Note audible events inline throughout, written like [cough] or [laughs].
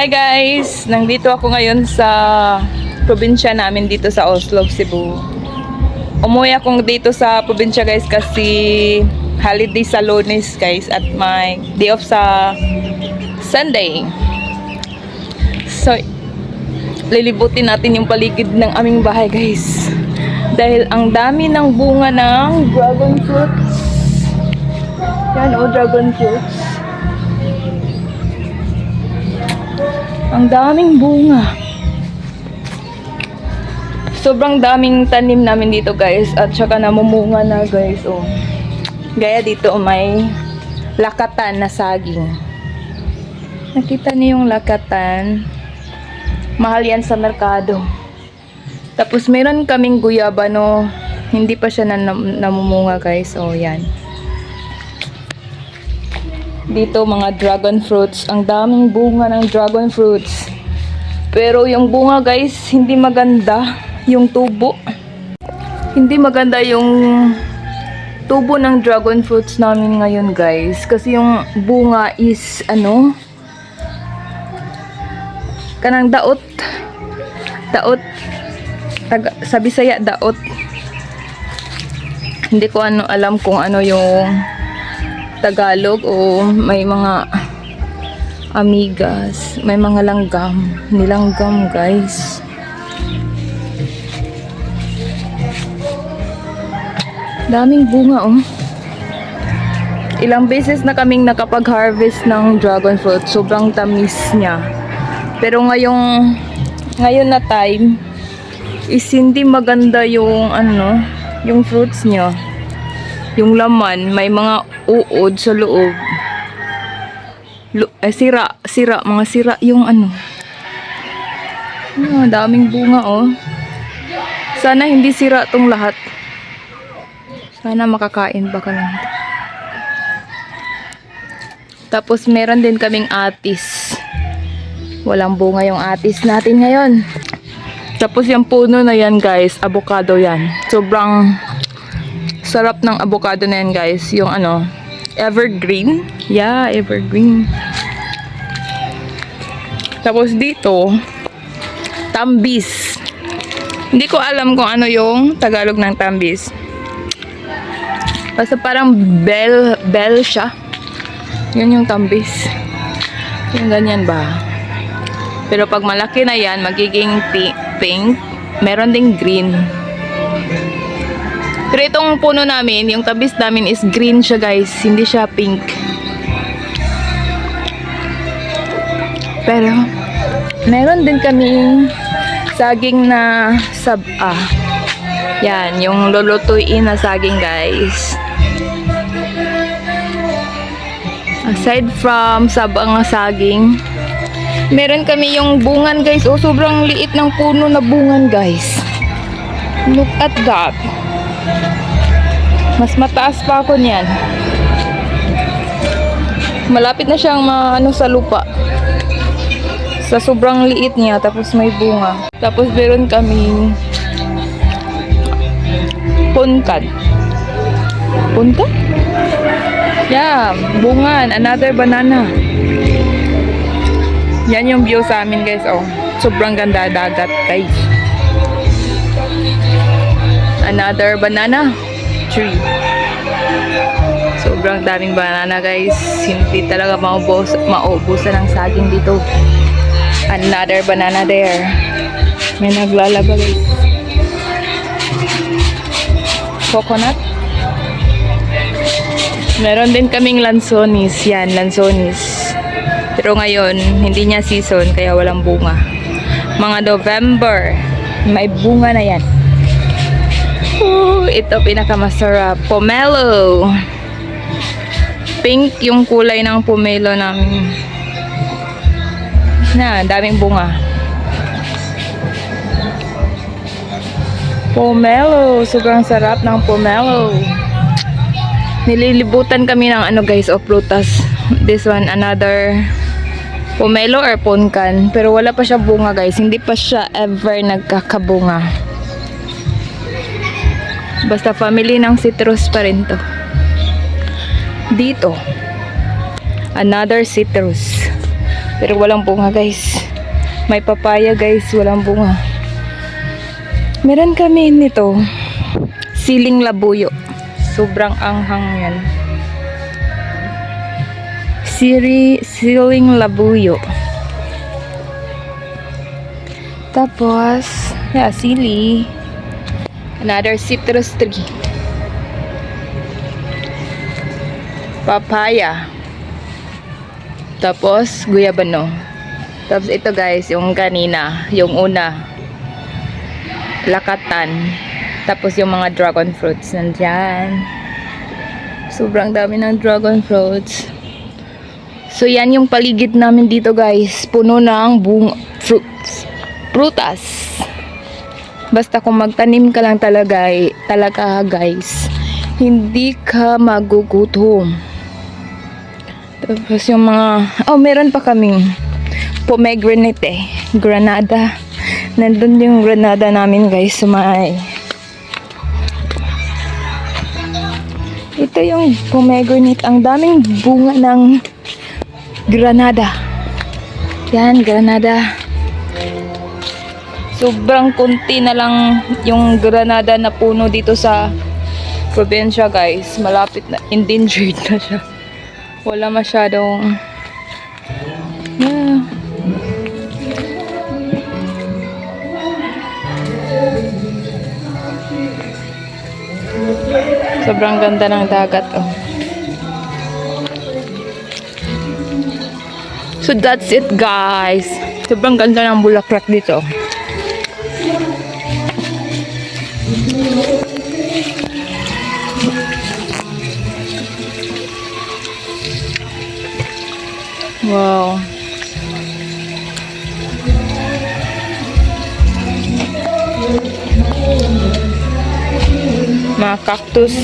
Hi guys! Nandito ako ngayon sa probinsya namin dito sa Oslo, Cebu. Umuwi ako dito sa probinsya guys kasi holiday sa lunes guys at my day off sa Sunday. So, lilibutin natin yung paligid ng aming bahay guys. Dahil ang dami ng bunga ng dragon fruits. Yan oh, dragon fruits. Ang daming bunga. Sobrang daming tanim namin dito guys at saka namumunga na guys oh. Gaya dito oh, may lakatan na saging. Nakita niyo yung lakatan? Mahal yan sa merkado. Tapos meron kaming guyaba no hindi pa siya na, namumunga guys. Oh yan. Dito mga dragon fruits. Ang daming bunga ng dragon fruits. Pero yung bunga guys, hindi maganda yung tubo. Hindi maganda yung tubo ng dragon fruits namin ngayon guys. Kasi yung bunga is ano, kanang daot. Daot. Taga, sa Bisaya, daot. Hindi ko ano alam kung ano yung Tagalog o may mga amigas, may mga langgam, nilanggam guys. Daming bunga oh. Ilang beses na kaming nakapag-harvest ng dragon fruit. Sobrang tamis niya. Pero ngayong ngayon na time is hindi maganda yung ano, yung fruits niya. Yung laman, may mga uod sa loob. Lu- eh, sira, sira, mga sira yung ano. Ah, daming bunga oh. Sana hindi sira tong lahat. Sana makakain pa kami. Tapos meron din kaming atis. Walang bunga yung atis natin ngayon. Tapos yung puno na yan guys, avocado yan. Sobrang sarap ng avocado na yan guys. Yung ano, evergreen. Yeah, evergreen. Tapos dito, tambis. Hindi ko alam kung ano yung Tagalog ng tambis. Basta parang bell, bell siya. Yun yung tambis. Yung ganyan ba? Pero pag malaki na yan, magiging pi- pink. Meron ding green. Pero itong puno namin, yung tabis namin is green siya guys. Hindi siya pink. Pero, meron din kaming saging na saba. Yan, yung lulutuin na saging guys. Aside from sabang saging, meron kami yung bungan guys. Oh, sobrang liit ng puno na bungan guys. Look at that. Mas mataas pa ako niyan. Malapit na siyang maano sa lupa. Sa sobrang liit niya, tapos may bunga. Tapos meron kaming punkan. Punkan? Yeah, bungan. Another banana. Yan yung view sa amin guys. Oh, sobrang ganda dagat guys. Another banana tree. Sobrang daming banana guys. Hindi talaga maubos, maubusan ng saging dito. Another banana there. May naglalaba guys. Coconut. Meron din kaming lansonis. Yan, lansonis. Pero ngayon, hindi niya season, kaya walang bunga. Mga November, may bunga na yan. Ito pinakamasarap. Pomelo. Pink yung kulay ng pomelo namin. Na, daming bunga. Pomelo. Sobrang sarap ng pomelo. Nililibutan kami ng ano guys, of prutas. This one, another pomelo or punkan. Pero wala pa siya bunga guys. Hindi pa siya ever nagkakabunga. Basta family ng citrus pa rin to. Dito, another citrus. Pero walang bunga guys. May papaya guys, walang bunga. Meron kami nito. Siling labuyo. Sobrang anghang yan. Siri, siling labuyo. Tapos, yeah, sili. Another citrus tree. Papaya. Tapos, guyabano. Tapos ito guys, yung kanina, yung una. Lakatan. Tapos yung mga dragon fruits nandyan. Sobrang dami ng dragon fruits. So yan yung paligid namin dito guys. Puno ng bung fruits. Prutas. Basta kung magtanim ka lang talaga, eh, talaga guys, hindi ka magugutom. Tapos yung mga, oh meron pa kaming pomegranate eh, granada. Nandun yung granada namin guys, sumay. Ito yung pomegranate, ang daming bunga ng granada. Yan, granada. Sobrang kunti na lang yung granada na puno dito sa probinsya guys. Malapit na, endangered na siya. Wala masyadong... Yeah. Sobrang ganda ng dagat oh. So that's it guys. Sobrang ganda ng bulaklak dito. Wow. Mga cactus.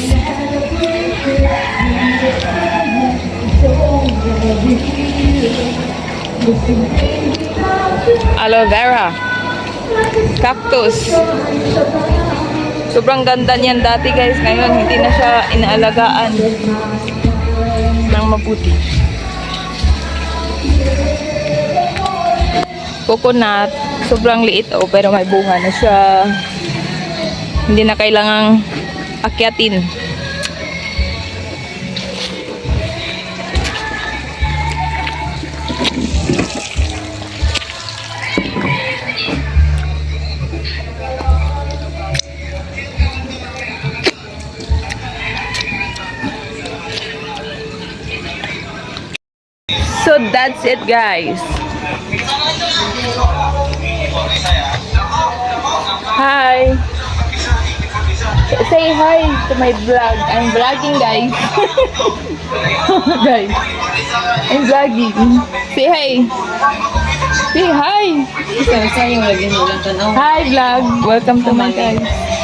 Aloe vera. Cactus. Sobrang ganda niyan dati guys. Ngayon hindi na siya inaalagaan ng mabuti. Coconut. Sobrang liit oh, pero may bunga na siya. Hindi na kailangang akyatin. So that's it guys. Hi. Say hi to my vlog. I'm vlogging guys. [laughs] guys. I'm vlogging. Say hi. Say hi. Hi vlog. Welcome to my guys.